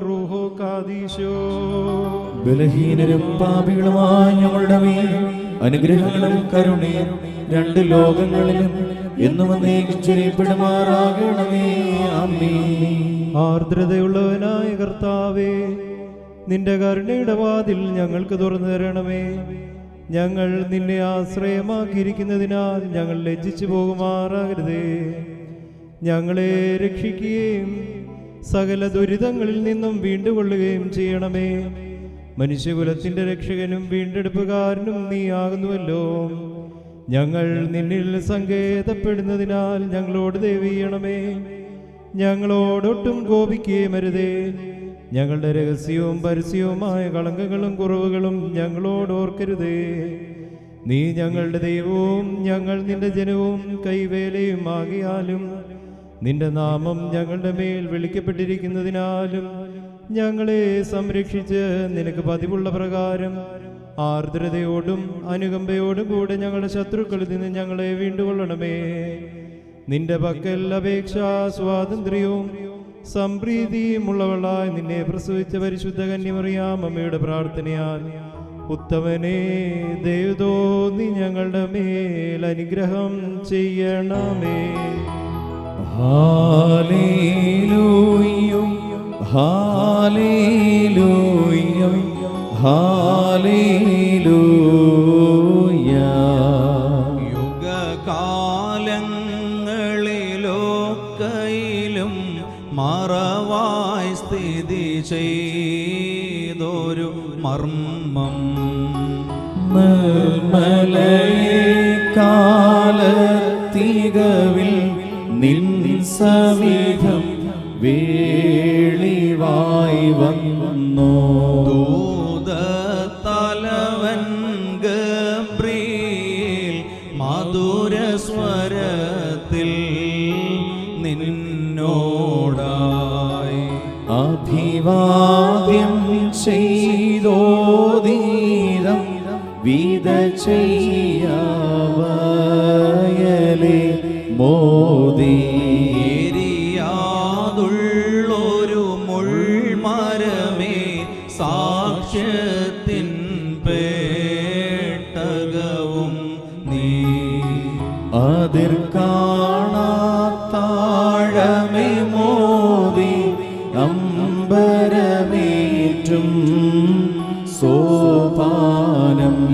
റൂഹോ. ബലഹീനരും പാപികളുമായ ഞങ്ങളുടെ മേൽ അനുഗ്രഹങ്ങളും കരുണയും രണ്ട് ലോകങ്ങളിലും എന്നും ചൊരിയപ്പെടുമാറാകണമേ അമ്മേ ആർദ്രതയുള്ളവനായ കർത്താവേ നിന്റെ കരുണയുടെ വാതിൽ ഞങ്ങൾക്ക് തുറന്നു തരണമേ. ഞങ്ങൾ നിന്നെ ആശ്രയമാക്കിയിരിക്കുന്നതിനാൽ ഞങ്ങൾ ലജ്ജിച്ചു പോകുമാറാകരുതേ ഞങ്ങളെ രക്ഷിക്കുകയും സകല ദുരിതങ്ങളിൽ നിന്നും വീണ്ടുകൊള്ളുകയും ചെയ്യണമേ. മനുഷ്യകുലത്തിന്റെ രക്ഷകനും വീണ്ടെടുപ്പുകാരനും നീ ആകുന്നുവല്ലോ. ഞങ്ങൾ നിന്നിൽ സങ്കേതപ്പെടുന്നതിനാൽ ഞങ്ങളോട് ദേവിയണമേ ഞങ്ങളോടൊട്ടും കോപിക്കുകയും അരുതേ. ഞങ്ങളുടെ രഹസ്യവും പരസ്യവുമായ കളങ്കങ്ങളും കുറവുകളും ഞങ്ങളോട് ഓർക്കരുതേ. നീ ഞങ്ങളുടെ ദൈവവും ഞങ്ങൾ നിന്റെ ജനവും കൈവേലയും ആകിയാലും നിന്റെ നാമം ഞങ്ങളുടെ മേൽ വിളിക്കപ്പെട്ടിരിക്കുന്നതിനാലും ഞങ്ങളെ സംരക്ഷിച്ച് നിനക്ക് പതിവുള്ള പ്രകാരം ആർദ്രതയോടും അനുകമ്പയോടും കൂടെ ഞങ്ങളുടെ ശത്രുക്കളിൽ നിന്ന് ഞങ്ങളെ വീണ്ടുകൊള്ളണമേ. നിന്റെ പക്കൽ അപേക്ഷാ സ്വാതന്ത്ര്യവും സംപ്രീതിയും ഉള്ളവളായി നിന്നെ പ്രസവിച്ച പരിശുദ്ധ കന്യമറിയാം അമ്മയുടെ പ്രാർത്ഥനയാൽ. ഉത്തമനെ നീ ഞങ്ങളുടെ മേൽ അനുഗ്രഹം ചെയ്യണമേ. ഹാലേലൂയ്യം ഹാലേലൂയ്യം ഹാലേലൂയ യുഗകാലങ്ങളിലൊക്കയിലും മറവായി സ്ഥിതി ചെയ്തൊരു മർമ്മം. നിർമ്മലയെ കാലത്തികവിൽ നിൻ സവിധം വേളിവായി വന്നു. ദൂതത്തലവൻ ഗബ്രിയേൽ മധുരസ്വരത്തിൽ നിന്നോടായി. അഭിവാദ്യം ചെയ്തോദീരം വിത ചെയ്യവയലെ മോദി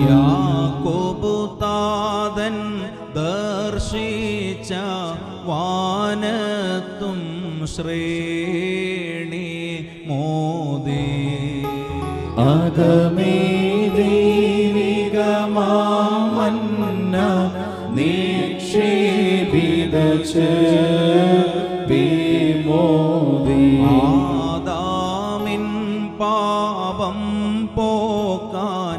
യാക്കോബുതാതൻ ദർശിച്ച വാനത്തും ശ്രേണി മോദി. അകമേ ദൈവികമാമന്ന നിക്ഷേപിത മോദി ആദാമിൻ പാപം പോക്കാൻ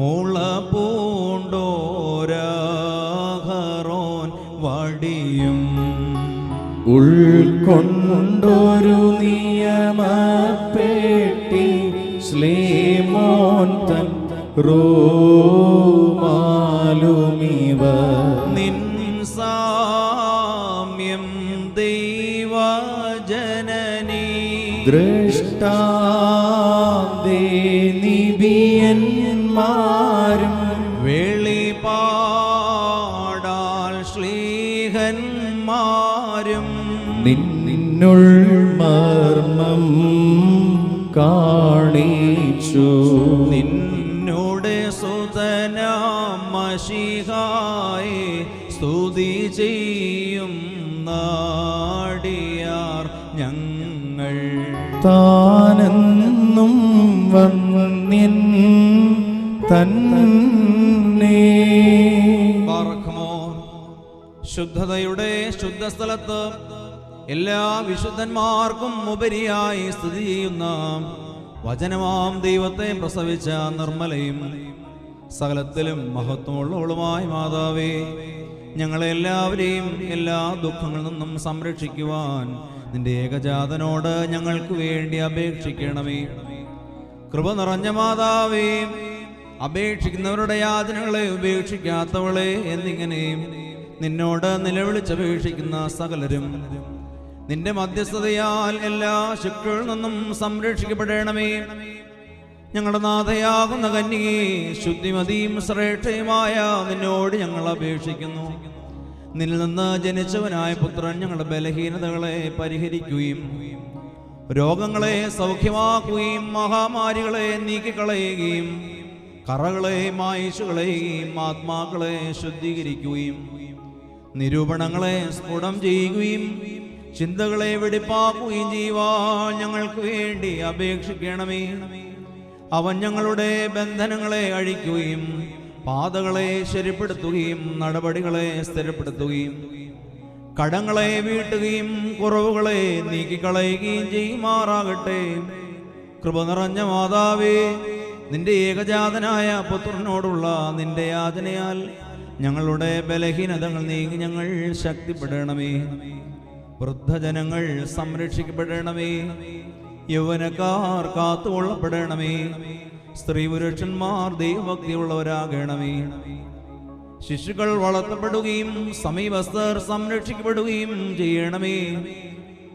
മുള പൂണ്ടോരാഹറോൻ വടിയും. ഉൾക്കൊണ്ടൊരു നിയമപ്പെട്ടി ശ്ലീമോൻ തൻ റോമാലുമിവ നിൻ സാമ്യം ദൈവജനനീ. ദൃഷ്ടാന്തേ നിബിയന്മാരും വെളിപാടാൽ ശ്ലീഹന്മാരും നിന്നുൾ മർമ്മം കാണിച്ചു. സുതന സ്തുതി ചെയ്യും നാടിയാർ ഞങ്ങൾ. താനെന്നും തന്നെ. ശുദ്ധതയുടെ ശുദ്ധസ്ഥലത്ത് എല്ലാ വിശുദ്ധന്മാർക്കും ഉപരിയായി സ്ഥിതി ചെയ്യുന്ന വചനമാം ദൈവത്തെ പ്രസവിച്ച നിർമ്മലയും സകലത്തിലും മഹത്വമുള്ളവളുമായ മാതാവേ ഞങ്ങളെല്ലാവരെയും എല്ലാ ദുഃഖങ്ങളിൽ നിന്നും സംരക്ഷിക്കുവാൻ നിന്റെ ഏകജാതനോട് ഞങ്ങൾക്ക് വേണ്ടി അപേക്ഷിക്കണമേ. കൃപ നിറഞ്ഞ മാതാവേ അപേക്ഷിക്കുന്നവരുടെ യാതനകളെ ഉപേക്ഷിക്കാത്തവളെ എന്നിങ്ങനെയും നിന്നോട് നിലവിളിച്ചപേക്ഷിക്കുന്ന സകലരും നിന്റെ മധ്യസ്ഥതയാൽ എല്ലാ ശുക്കളിൽ നിന്നും സംരക്ഷിക്കപ്പെടേണമേ. ഞങ്ങളുടെ നാഥയാകുന്ന കന്യകെ ശുദ്ധിമതിയും ശ്രേഷ്ഠയുമായ നിന്നോട് ഞങ്ങൾ അപേക്ഷിക്കുന്നു. നിന്നിൽ നിന്ന് ജനിച്ചവനായ പുത്രൻ ഞങ്ങളുടെ ബലഹീനതകളെ പരിഹരിക്കുകയും രോഗങ്ങളെ സൗഖ്യമാക്കുകയും മഹാമാരികളെ നീക്കിക്കളയുകയും കറകളെ ആയുഷുകളെയും ആത്മാക്കളെ ശുദ്ധീകരിക്കുകയും നിരൂപണങ്ങളെ സ്ഫുടം ചെയ്യുകയും ചിന്തകളെ വെടിപ്പാക്കുകയും ചെയ്യുവാൻ ഞങ്ങൾക്ക് വേണ്ടി അപേക്ഷിക്കണമേ. അവൻ ഞങ്ങളുടെ ബന്ധനങ്ങളെ അഴിക്കുകയും പാതകളെ ശരിപ്പെടുത്തുകയും നടപടികളെ സ്ഥിരപ്പെടുത്തുകയും കടങ്ങളെ വീട്ടുകയും കുറവുകളെ നീക്കിക്കളയുകയും ചെയ്യുമാറാകട്ടെ. കൃപ നിറഞ്ഞ മാതാവേ നിന്റെ ഏകജാതനായ പുത്രനോടുള്ള നിന്റെ യാതനയാൽ ഞങ്ങളുടെ ബലഹീനതകൾ നീങ്ങി ഞങ്ങൾ ശക്തിപ്പെടണമേ. വൃദ്ധജനങ്ങൾ സംരക്ഷിക്കപ്പെടണമേ. യൗവനക്കാർ കാത്തുകൊള്ളപ്പെടണമേ. സ്ത്രീ പുരുഷന്മാർ ദൈവഭക്തിയുള്ളവരാകണമേ. ശിശുക്കൾ വളർത്തപ്പെടുകയും സമീപസ്ഥർ സംരക്ഷിക്കപ്പെടുകയും ചെയ്യണമേ.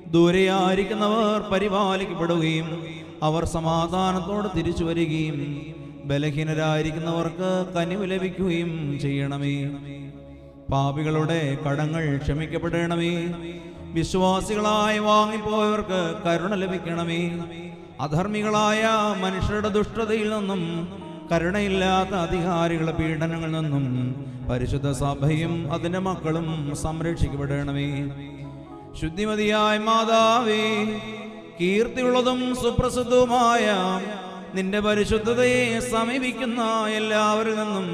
ദൂരെയായിരിക്കുന്നവർ പരിപാലിക്കപ്പെടുകയും അവർ സമാധാനത്തോടെ തിരിച്ചു വരികയും ബലഹീനരായിരിക്കുന്നവർക്ക് കനിവ് ലഭിക്കുകയും ചെയ്യണമേ. പാപികളുടെ കടങ്ങൾ ക്ഷമിക്കപ്പെടണമേ. വിശ്വാസികളായി വാങ്ങിപ്പോയവർക്ക് കരുണ ലഭിക്കണമേ. അധർമ്മികളായ മനുഷ്യരുടെ ദുഷ്ടതയിൽ നിന്നും കരുണയില്ലാത്ത അധികാരികളുടെ പീഡനങ്ങളിൽ നിന്നും പരിശുദ്ധ സഭയും അതിന്റെ മക്കളും സംരക്ഷിക്കപ്പെടണമേ. ശുദ്ധിമതിയായ മാതാവേ കീർത്തിയുള്ളതും സുപ്രസിദ്ധവുമായ നിന്റെ പരിശുദ്ധതയെ സമീപിക്കുന്ന എല്ലാവരിൽ നിന്നും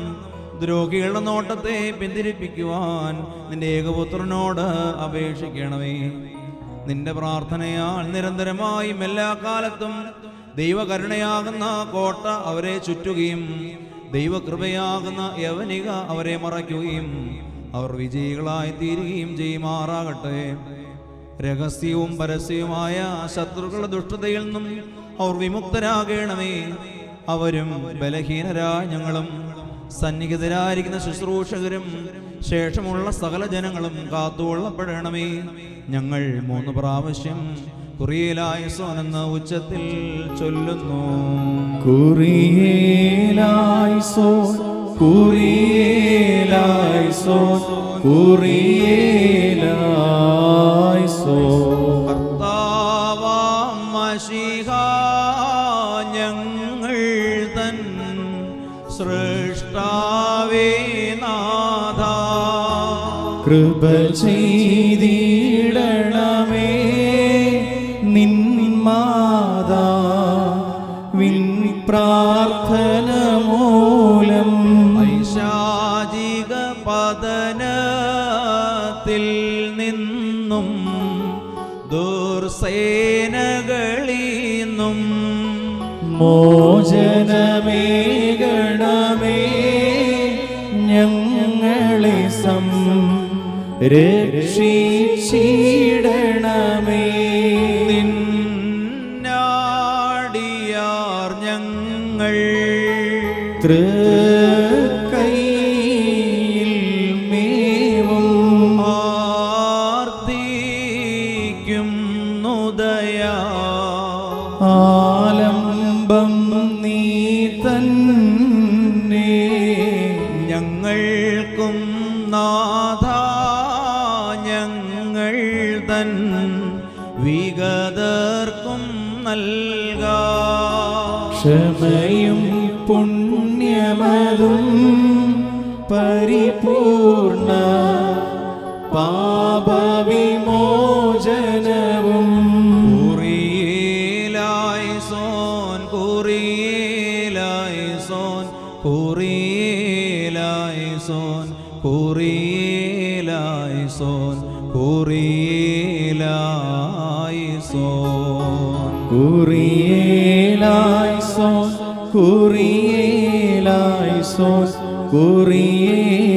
ദ്രോഹികളുടെ നോട്ടത്തെ പിന്തിരിപ്പിക്കുവാൻ നിന്റെ ഏകപുത്രനോട് അപേക്ഷിക്കണമേ. നിന്റെ പ്രാർത്ഥനയാൽ നിരന്തരമായും എല്ലാ കാലത്തും ദൈവകരുണയാകുന്ന കോട്ട അവരെ ചുറ്റുകയും ദൈവകൃപയാകുന്ന യവനിക അവരെ മറയ്ക്കുകയും അവർ വിജയികളായി തീരുകയും ചെയ്യുമാറാകട്ടെ. രഹസ്യവും പരസ്യവുമായ ശത്രുക്കളുടെ ദുഷ്ടതയിൽ നിന്നും അവർ വിമുക്തരാകണമേ. അവരും ബലഹീനരായ ഞങ്ങളും സന്നിഹിതരായിരിക്കുന്ന ശുശ്രൂഷകരും ശേഷമുള്ള സകല ജനങ്ങളും കാത്തുകൊള്ളപ്പെടണമേ. ഞങ്ങൾ മൂന്ന് പ്രാവശ്യം കുറിയലായസോനെന്ന ഉച്ചത്തിൽ ചൊല്ലുന്നു. കുറിയേലായിസോ കുറിയേലായിസോ കുറിയേലായിസോ. കർത്താവാം മശിഹ ഞങ്ങൾ തൻ സൃഷ്ടാവേ നാഥ. കൃപ ചെയ്തിടണമേ നിൻ മാതാ വിൻ പ്രാർത്ഥന മോചനമേകണമേ ഞങ്ങളെ സം രക്ഷിച്ചിടണമേ. നിന്നാടിയാർ ഞങ്ങൾ തൃക്കൈയിൽ വിഗതർക്കും ക്ഷമയും പുണ്യമതും പരിപൂർണ പാപവിമോചനവും സോൻ. കുറിയേലായി സോൻ കുറിയേലായി സോൻ കുറിയേലായി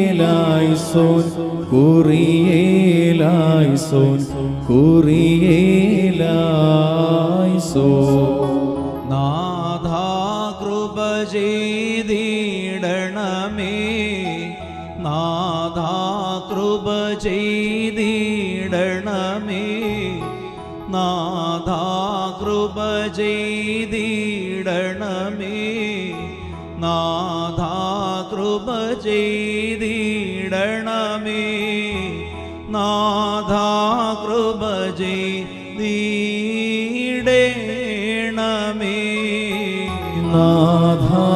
സോൻ കുറിയേലായി സോൻ കുറിയേലായി സോ നാഥാ കൃപ ചെയ്തിടണമേ നാഥാ കൃപ ചെയ്തിടണമേ നാഥാ കൃപ ചെയ്തിടണമേ നാഥാ കൃപ ചെയ്തിടണമേ നാഥാ കൃപ ചെയ്തിടണമേ നാഥാ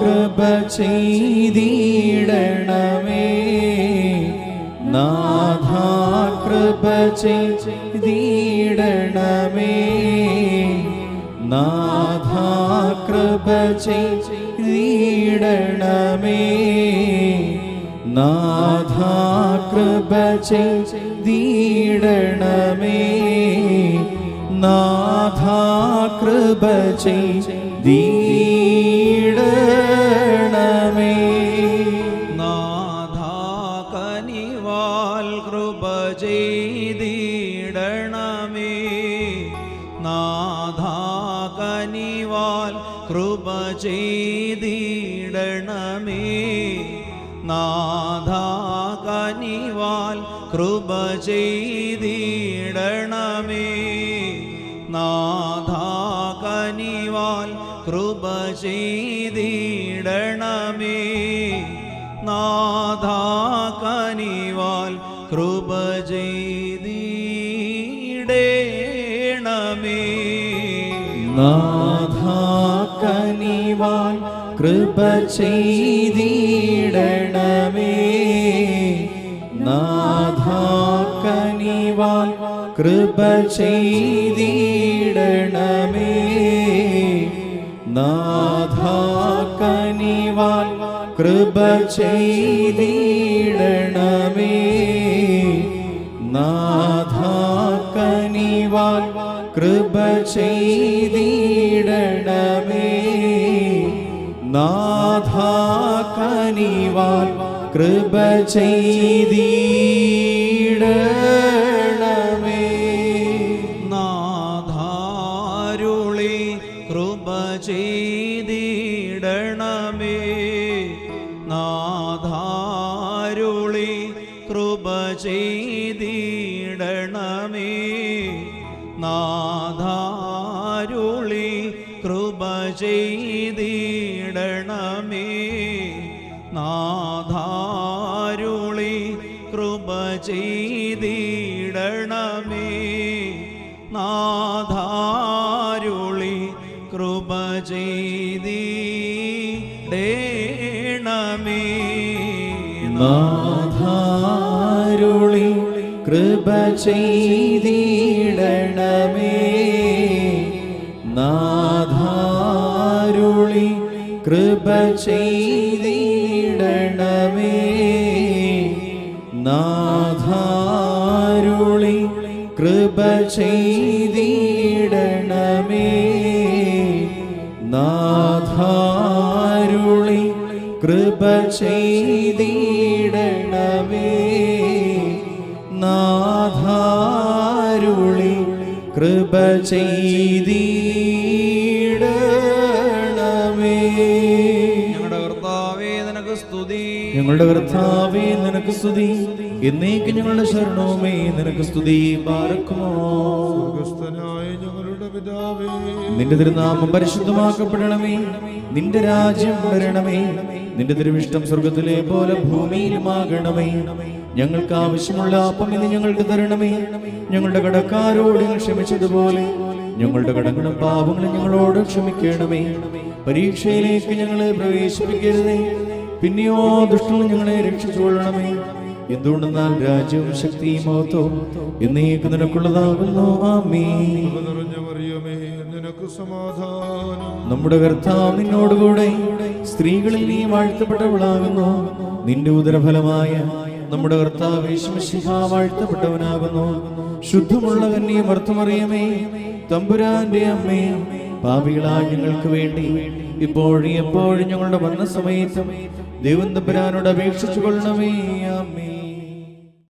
കൃപ ചെയ്തിടണമേ നാഥാ കൃപ ചെയ്തിടണമേ നാഥാ കൃപ ചെയ്തിടണമേ നാഥാ കൃപ ചെയ്തിടണമേ കൃപ ചെയ്തിടണമേ നാഥാ കനിവാൽ കൃപ ചെയ്തിടണമേ നാഥാ കനിവാൽ കൃപ ചെയ്തിടണമേ നാഥാ കനിവാൽ കൃപ ചെയ്തിടണമേ നാഥാ കൃപ ചെയ്തിടണമേ. നാഥാക്കനിവാൽ കൃപ ചെയ്തിടണമേ. നാഥാക്കനിവാൽ കൃപ ചെയ്തിടണമേ. നാഥാക്കനിവാൽ കൃപ ചെയ്തിടണമേ. നാഥാ കനിവാൽ കൃപ ചെയ്തിടണമേ. നാഥാരുളി കൃപ ചെയ്തിടണമേ. നാഥാരുളി കൃപ ചെയ്തിടണമേ കൃപ ചെയ്തിടണമേ നാഥാരുളി കൃപ ചെയ്തിടണമേ. നാഥാരുളി കൃപ ചെയ്തിടണമേ. നാഥാരുളി കൃപ ചെയ്തിടണമേ കൃപ ചെയ്തിടണമേ നാഥാരുളി കൃപ ചെയ്തിടണമേ ഞങ്ങളുടെ കർത്താവേ നിനക്ക് സ്തുതി. ഞങ്ങളുടെ കർത്താവേ നിനക്ക് സ്തുതി. എന്നേക്ക് ഞങ്ങളുടെ ശരണവുമേ നിനക്ക് സ്തുതി. പാർക്കുമോ നിന്റെ തിരുനാമം പരിശുദ്ധമാക്കപ്പെടണമേ. നിന്റെ രാജ്യം വരണമേ. നിന്റെ തിരുവിഷ്ടം സ്വർഗത്തിലെ പോലെ ഭൂമിയിലുമാകണമേ. ഞങ്ങൾക്ക് ആവശ്യമുള്ള അപ്പം ഇന്ന് ഞങ്ങൾക്ക് തരണമേ. ഞങ്ങളുടെ കടക്കാരോട് ക്ഷമിച്ചതുപോലെ ഞങ്ങളുടെ കടങ്ങളും പാപങ്ങളും ഞങ്ങളോട് ക്ഷമിക്കണമേ. പരീക്ഷയിലേക്ക് ഞങ്ങളെ പ്രവേശിപ്പിക്കരുതേ. പിന്നെയോ ദുഷ്ടങ്ങൾ ഞങ്ങളെ രക്ഷിച്ചുകൊള്ളണമേ. എന്തുകൊണ്ടെന്നാൽ രാജ്യവും ശക്തിയും മഹത്വവും എന്നേക്ക് നിനക്കുള്ളതാകുന്നു. നമ്മുടെ കർത്താവ് നിന്നോടുകൂടെ സ്ത്രീകളിൽ നീ വാഴ്ത്തപ്പെട്ടവളാകുന്നു. നിന്റെ ഉദരഫലമായ നമ്മുടെ കർത്താവ് വാഴ്ത്തപ്പെട്ടവനാകുന്നു. ശുദ്ധമുള്ള കന്യ മർത്തുമറിയമേ. തമ്പുരാന്റെ അമ്മേ പാപികളായ ഞങ്ങൾക്ക് വേണ്ടി ഇപ്പോഴും എപ്പോഴും ഞങ്ങളുടെ വന്ന സമയത്തും ദൈവം തമ്പുരാനോട് അപേക്ഷിച്ചു കൊള്ളണമേ അമ്മേ